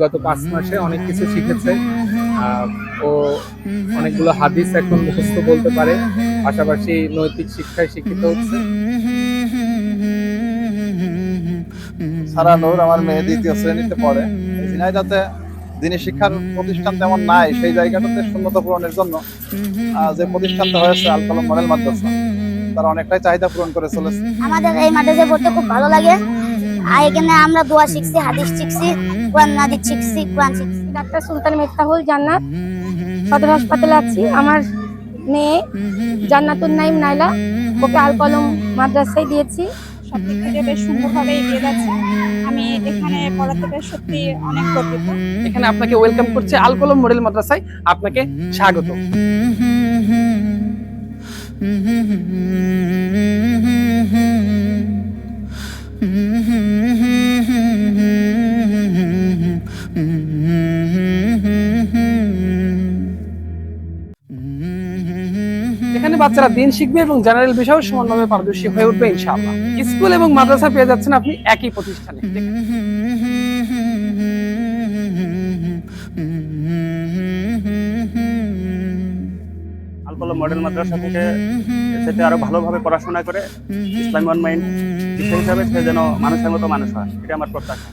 গত পাঁচ মাসে অনেক কিছু শিখেছে। ও অনেকগুলো হাদিস এখন মুখস্থ বলতে পারে। পাশাপাশি নৈতিক শিক্ষায় শিক্ষিত হচ্ছে। সারা নূর আমার মেয়ে দ্বিতীয় শ্রেণীতে পড়ে। এই ঝিনাইদহতে দিনী শিক্ষার প্রতিষ্ঠান তেমন নাই সেই জায়গাটাতে শূন্যতা পূরণের জন্য যে প্রতিষ্ঠানটা হয়েছে আল কলম মডেল মাদ্রাসা তারা অনেকটাই চাহিদা পূরণ করে চলেছে। আমাদের এই মাদ্রাসায় পড়তে খুব ভালো লাগে। আর এখানে আমরা দোয়া শিখছি হাদিস শিখছি কোরআন হাদিস শিখছি কোরআন শিখছি ডাক্তার সুলতান মেফতাহুল জান্নাত সদর হাসপাতালে আছি আমার মেয়ে জান্নাতুন নাইম নাইলা ওকে আল কলম মাদ্রাসায় দিয়েছি সব দিক থেকে বেশ সুন্দরভাবে এগিয়ে যাচ্ছে আমি এখানে পড়াতে বেশ সত্যি অনেক গর্বিত এখানে আপনাকে ওয়েলকাম করছে আল কলম মডেল মাদ্রাসায় আপনাকে স্বাগত বাচ্চারা দিন শিখবে এবং জেনারেল বিষয়েও সমানভাবে পারদর্শী হয়ে উঠবে ইনশাআল্লাহ। স্কুল এবং মাদ্রাসা পেয়ে যাচ্ছেন আপনি একই প্রতিষ্ঠানে। আলকলম মডেল মাদ্রাসা থেকে সেটা আরও ভালোভাবে পড়াশোনা করে, ইসলাম মাইন্ড হিসাবে সে যেন মানুষের মতো মানুষ হয় এটা আমার প্রত্যাশা।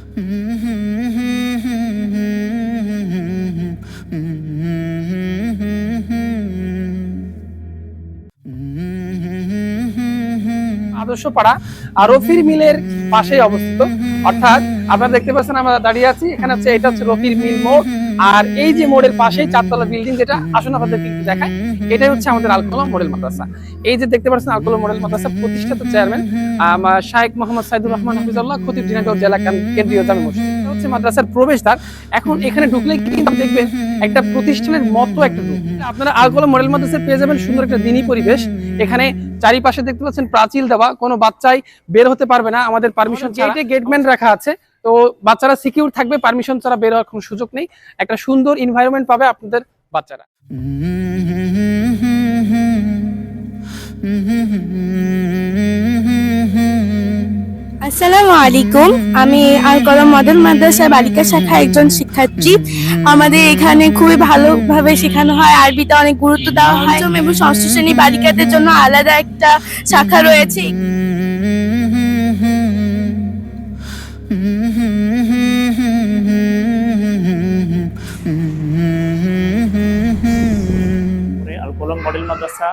আদর্শ পাড়া আর রফির মিলের পাশেই অবস্থিত। অর্থাৎ আপনারা দেখতে পাচ্ছেন আমরা দাঁড়িয়ে আছি। এখানে হচ্ছে, এটা হচ্ছে রফির মিল মোড়। আর এই যে মোড়ের পাশেই চারতলা বিল্ডিং যেটা, আসুন আপনাদেরকে একটু দেখায় এটাই হচ্ছে আমাদের আলকলম মডেল মাদ্রাসা। এই যে দেখতে পাচ্ছেন আলকলম মডেল মাদ্রাসা, প্রতিষ্ঠাতা চেয়ারম্যান আমার শাহেক মোহাম্মদ সাইদুর রহমান হাফিজাল্লাহ খতিব দিনাজপুর জেলা কেন্দ্রীয় জামে মসজিদ। হচ্ছে মাদ্রাসার প্রবেশদ্বার। এখন এখানে ঢুকলে কিন্তু দেখবেন একটা প্রতিষ্ঠানের মতো একটা রূপ। আপনারা আলকলম মডেল মাদ্রাসায় পেয়ে যাবেন সুন্দর একটা দিনী পরিবেশ। এখানে চারিপাশে দেখতে পাচ্ছেন প্রাচীল দেওয়া কোনো বাচ্চাই বের হতে পারবে না আমাদের পারমিশন গেটে গেটম্যান রাখা আছে তো বাচ্চারা সিকিউর থাকবে পারমিশন ছাড়া বের হওয়ার কোনো সুযোগ নেই একটা সুন্দর এনভায়রনমেন্ট পাবে আপনাদের বাচ্চারা আসসালামু আলাইকুম। আমি আল কলম মডেল মাদ্রাসা বালিকা শাখা একজন শিক্ষার্থী। আমাদের এখানে খুবই ভালোভাবে শেখানো হয়, আরবিতে অনেক গুরুত্ব দেওয়া হয় এবং ষষ্ঠ শ্রেণি বালিকাদের জন্য আলাদা একটা শাখা রয়েছে। পরে আল কলম মডেল মাদ্রাসা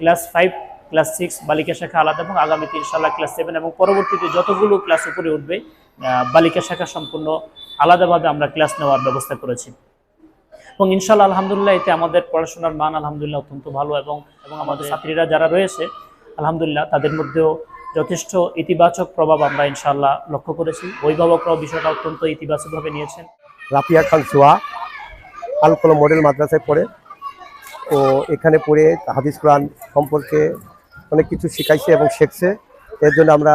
ক্লাস ফাইভ ক্লাস সিক্স বালিকা শাখা আলাদা এবং আগামীতে ইনশাল্লাহ ক্লাস সেভেন এবং পরবর্তীতে যতগুলো ক্লাস উপরে উঠবে বালিকা শাখা সম্পূর্ণ আলাদাভাবে আমরা ক্লাস নেওয়ার ব্যবস্থা করেছি। এবং ইনশাল্লাহ আলহামদুলিল্লাহ এতে আমাদের পড়াশোনার মান আলহামদুলিল্লাহ অত্যন্ত ভালো এবং এবং আমাদের ছাত্রীরা যারা রয়েছে আলহামদুলিল্লাহ তাদের মধ্যেও যথেষ্ট ইতিবাচক প্রভাব আমরা ইনশাল্লাহ লক্ষ্য করেছি। অভিভাবকরাও বিষয়টা অত্যন্ত ইতিবাচকভাবে নিয়েছেন। রাফিয়া খান সোয়া আলকলম মডেল মাদ্রাসায় পড়ে ও এখানে পড়ে হাদিস কোরআন সম্পর্কে অনেক কিছু শিখাইছে এবং শেখছে। এর জন্য আমরা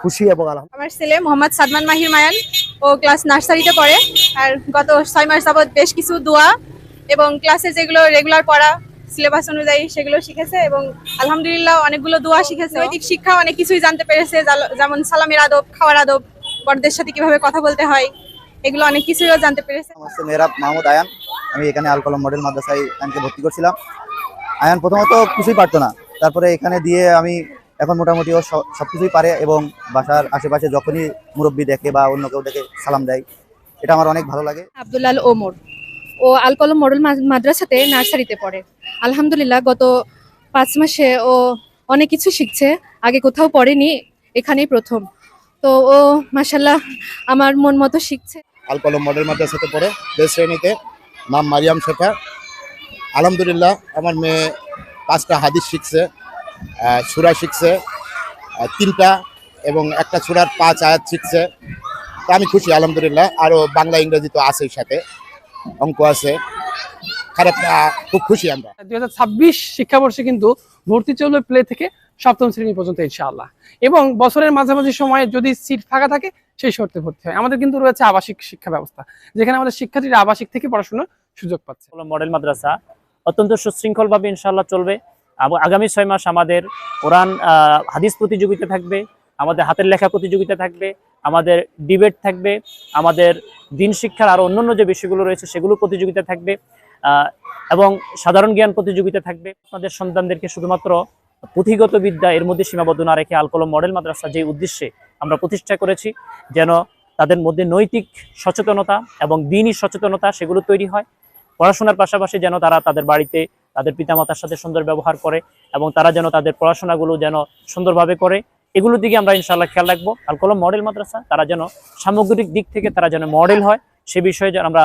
খুশি এবং আলহাম আমার ছেলে মোহাম্মদ সাদমান মাহির মায়ান। ও ক্লাস নার্সারিতে পড়ে। আর গত ছয় মাস যাবৎ বেশ কিছু দোয়া এবং ক্লাসে যেগুলো রেগুলার পড়া সিলেবাস অনুযায়ী সেগুলো শিখেছে এবং আলহামদুলিল্লাহ অনেকগুলো দোয়া শিখেছে। নৈতিক শিক্ষা অনেক কিছুই জানতে পেরেছে যেমন সালামের আদব খাওয়ার আদব বড়দের সাথে কীভাবে কথা বলতে হয় এগুলো অনেক কিছুইও জানতে পেরেছে। আমার মেহরাব মাহমুদ আয়ান। আমি এখানে আল কলম মডেল মাদ্রাসায় আয়ানকে ভর্তি করছিলাম। আয়ান প্রথমত কিছুই পারতো না। তারপরে এখানে দিয়ে আমি এখন মোটামুটি ও সব- সবকিছুই পারে এবং বাসার আশেপাশে যখনই মুরব্বী দেখে বা অন্য কেউ দেখে সালাম দেয় এটা আমার অনেক ভালো লাগে। আব্দুল্লাল ওমর। ও আল কলম মডেল মাদ্রাসাতে নার্সারিতে পড়ে। আলহামদুলিল্লাহ গত পাঁচ মাসে ও অনেক কিছু শিখছে আগে কোথাও পড়েনি এখানেই প্রথম। তো ও মাসাল্লাহ আমার মন মতো শিখছে। আল কলম মডেল মাদ্রাসাতে পড়ে বেশ শ্রেণীতে। নাম মারিয়াম শেখা। আলহামদুলিল্লাহ আমার মেয়ে পাঁচটা হাদিস শিখছে সূরা শিখছে তিনটা এবং একটা সূরার পাঁচ আয়াত শিখছে। তা আমি খুশি আলহামদুলিল্লাহ। আরও বাংলা ইংরেজি তো আছেই সাথে অঙ্ক আছে। খারাপ খুব খুশি আমরা। দুই হাজার ছাব্বিশ শিক্ষাবর্ষে কিন্তু ভর্তি চলবে প্লে থেকে সপ্তম শ্রেণি পর্যন্ত ইনশাআল্লাহ। এবং বছরের মাঝামাঝি সময়ে যদি সিট ফাঁকা থাকে সেই শর্তে ভর্তি হয়। আমাদের কিন্তু রয়েছে আবাসিক শিক্ষা ব্যবস্থা যেখানে আমাদের শিক্ষার্থীরা আবাসিক থেকে পড়াশোনার সুযোগ পাচ্ছে। মডেল মাদ্রাসা অত্যন্ত সুশৃঙ্খলভাবে ইনশাল্লাহ চলবে। আগামী ছয় মাস আমাদের কোরআন হাদিস প্রতিযোগিতা থাকবে, আমাদের হাতের লেখা প্রতিযোগিতা থাকবে, আমাদের ডিবেট থাকবে, আমাদের দিন শিক্ষার আরও অন্যান্য যে বিষয়গুলো রয়েছে সেগুলো প্রতিযোগিতা থাকবে এবং সাধারণ জ্ঞান প্রতিযোগিতা থাকবে। আপনাদের সন্তানদেরকে শুধুমাত্র পুঁথিগত বিদ্যা এর মধ্যে সীমাবদ্ধ না রেখে আলকলম মডেল মাদ্রাসা যে উদ্দেশ্যে আমরা প্রতিষ্ঠা করেছি, যেন তাদের মধ্যে নৈতিক সচেতনতা এবং দিনই সচেতনতা সেগুলো তৈরি হয়। পড়াশোনার পাশাপাশি যেন তারা তাদের বাড়িতে তাদের পিতামাতার সাথে সুন্দর ব্যবহার করে এবং তারা যেন তাদের পড়াশোনাগুলো যেন সুন্দরভাবে করে, এগুলোর দিকে আমরা ইনশাল্লাহ খেয়াল রাখব। আলকলম মডেল মাদ্রাসা, তারা যেন সামগ্রিক দিক থেকে তারা যেন মডেল হয়, সে বিষয়ে যেন আমরা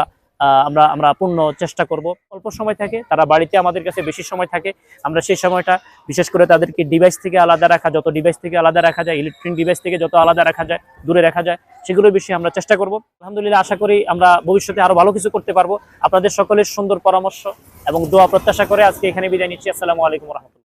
আমরা আমরা পূর্ণ চেষ্টা করব। অল্প সময় থাকে, তারা বাড়িতে আমাদের কাছে বেশি সময় থাকে। আমরা সেই সময়টা বিশেষ করে তাদেরকে ডিভাইস থেকে আলাদা রাখা, যত ডিভাইস থেকে আলাদা রাখা যায় ইলেকট্রনিক ডিভাইস থেকে যত আলাদা রাখা যায়, দূরে রাখা যায়, সেগুলোর বিষয়ে আমরা চেষ্টা করব। আলহামদুলিল্লাহ, আশা করি আমরা ভবিষ্যতে আরও ভালো কিছু করতে পারব। আপনাদের সকলের সুন্দর পরামর্শ এবং দোয়া প্রত্যাশা করে আজকে এখানে বিদায় নিচ্ছি। আসসালামু আলাইকুম রহমতুল্লাহ।